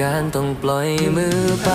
การต้องปล่อยมือไป